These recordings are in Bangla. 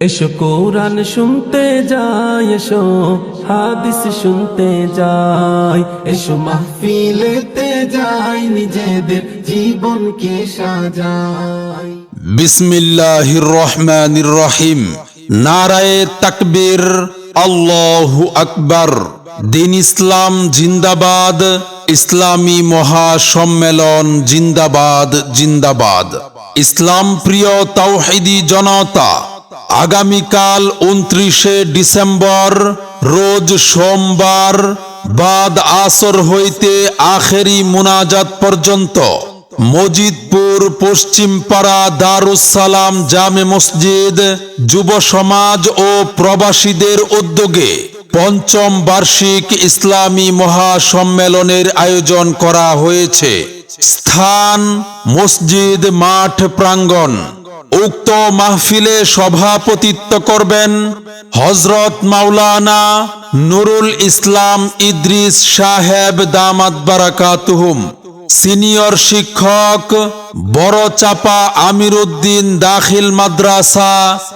এসো কোরআন শুনতে যাই, এসো হাদিস শুনতে যাই, এসো মাহফিলেতে যাই, নিজেদের জীবনকে সাজাই। বিসমিল্লাহির রহমানির রহিম। নারায়ে তাকবীর, আল্লাহু আকবার। দিন ইসলাম জিন্দাবাদ, ইসলামী মহাসম্মেলন জিন্দাবাদ জিন্দাবাদ। ইসলাম প্রিয় তাওহিদি জনতা আগামীকাল উনত্রিশে ডিসেম্বর, রোজ সোমবার, বাদ আসর হইতে আখেরি মুনাজাত পর্যন্ত। মজিদপুর পশ্চিমপাড়া দারুসালাম জামে মসজিদ, যুব সমাজ ও প্রবাসীদের উদ্যোগে পঞ্চম বার্ষিক ইসলামী মহাসম্মেলনের আয়োজন করা হয়েছে। স্থান, মসজিদ, মাঠ, প্রাঙ্গণ। উক্ত মাহফিলে সভাপতিত্ব করবেন হজরত মাওলানা নুরুল ইসলাম ইদ্রিস সাহেব দামাত বারাকাতুহুম। সিনিয়র শিক্ষক বড় চাপা আমির উদ্দিন দাখিল মাদ্রাসা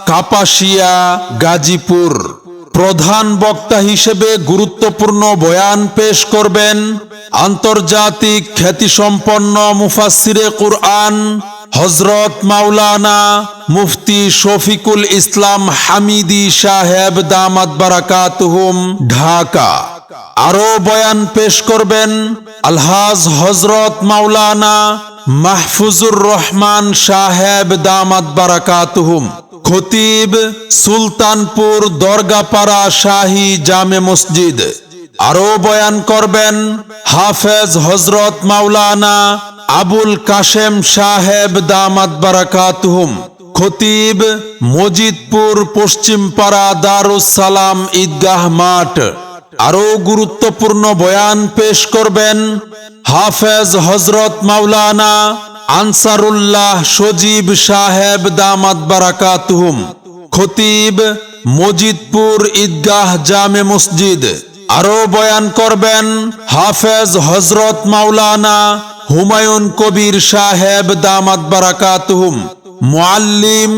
কাপাসিয়া, গাজীপুর। প্রধান বক্তা হিসেবে গুরুত্বপূর্ণ বয়ান পেশ করবেন আন্তর্জাতিক খ্যাতিসম্পন্ন মুফাসিরে কুরআন হজরত মাওলানা মুফতি শফিকুল ইসলাম হামিদি সাহেব দামাত বারাকাতুহুম ঢাকা। আরও বয়ান পেশ করবেন আলহাজ হজরত মাওলানা মাহফুজুর রহমান সাহেব দামাত বারাকাতুহুম। খতিব সুলতানপুর দরগাপাড়া শাহী জামে মসজিদ। আরও বয়ান করবেন হাফেজ হজরত মাওলানা আবুল কাশেম সাহেব দামাত বারাকাতুহুম, খতিব মজিদপুর পশ্চিমপাড়া দারুসালাম ঈদগাহ মাঠ। আরও গুরুত্বপূর্ণ বয়ান পেশ করবেন হাফেজ হজরত মাওলানা আনসারুল্লাহ সজীব সাহেব দামাত বারাকাতুহুম, খতিব মজিদপুর ঈদগাহ জামে মসজিদ। আরও বয়ান করবেন হাফেজ হজরত মাওলানা হুমায়ুন কবির সাহেব দামাত বারাকাতুহুম। মুআল্লিম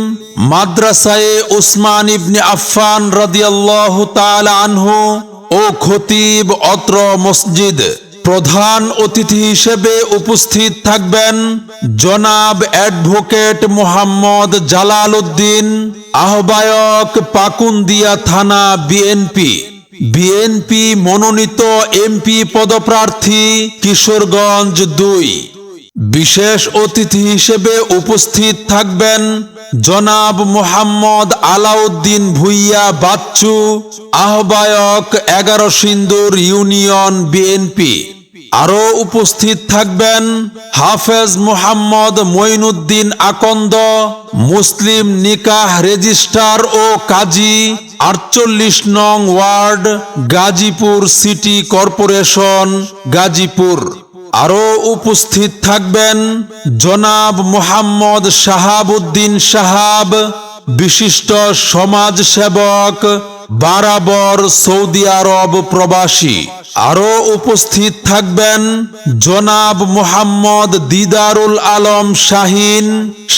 মাদ্রাসায়ে উসমান ইবনে আফফান রাদিয়াল্লাহু তাআলা আনহু ও খতিব অত্র মসজিদ প্রধান অতিথি হিসেবে উপস্থিত থাকবেন জনাব অ্যাডভোকেট মোহাম্মদ জালাল উদ্দিন, আহ্বায়ক পাকুন্দিয়া থানা বিএনপি। বিএনপি মনোনীত এমপি পদপ্রার্থী কিশোরগঞ্জ দুই। বিশেষ অতিথি হিসেবে উপস্থিত থাকবেন জনাব মোহাম্মদ আলাউদ্দিন ভুইয়া বাচ্চু, আহ্বায়ক এগারো সিন্দুর ইউনিয়ন বিএনপি আরও উপস্থিত থাকবেন হাফেজ মোহাম্মদ মঈনুদ্দিন আকন্দ, মুসলিম নিকাহ রেজিস্ট্রার ও কাজী আটচল্লিশ নং ward, Gazipur city corporation, Gazipur. আরও উপস্থিত থাকবেন জনাব মোহাম্মদ শাহাবুদ্দিন সাহাব, বিশিষ্ট সমাজ সেবক বারাবর সৌদি আরব প্রবাসী। আরও উপস্থিত থাকবেন জনাব মোহাম্মদ দিদারুল আলম শাহিন,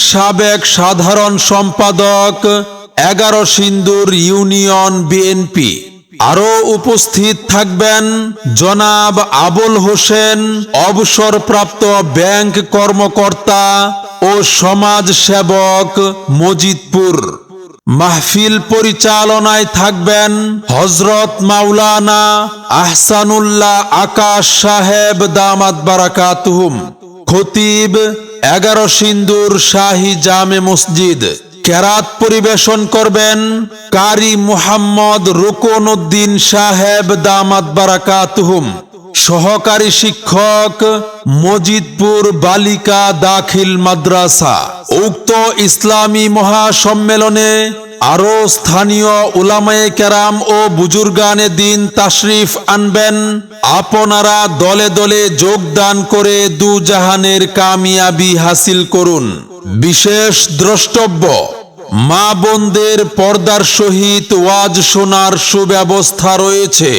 সাবেক সাধারণ সম্পাদক, এগারো সিন্দুর ইউনিয়ন বিএনপি। আরও উপস্থিত থাকবেন জনাব আবুল হোসেন, অবসরপ্রাপ্ত ব্যাংক কর্মকর্তা ও সমাজ সেবক মজিদপুর। মাহফিল পরিচালনায় থাকবেন হজরত মাওলানা আহসানুল্লাহ আকাশ সাহেব দামাত বারাকাতুহুম, খতিব এগারো সিন্দুর শাহী জামে মসজিদ। কেরাত পরিবেশন করবেন কারি মুহাম্মদ রুকন উদ্দিন সাহেব দামাত বারাকাতুহুম। সহকারী শিক্ষক, মজিদপুর বালিকা দাখিল মাদ্রাসা। উক্ত ইসলামী মহাসম্মেলনে আরও স্থানীয় উলামায়ে কেরাম ও বুজুর্গানে দিন তাশরিফ আনবেন। আপনারা দলে দলে যোগদান করে দু জাহানের কামিয়াবি হাসিল করুন। বিশেষ দ্রষ্টব্য, মা বোনদের পর্দার সহিত ওয়াজ শোনার সুব্যবস্থা রয়েছে।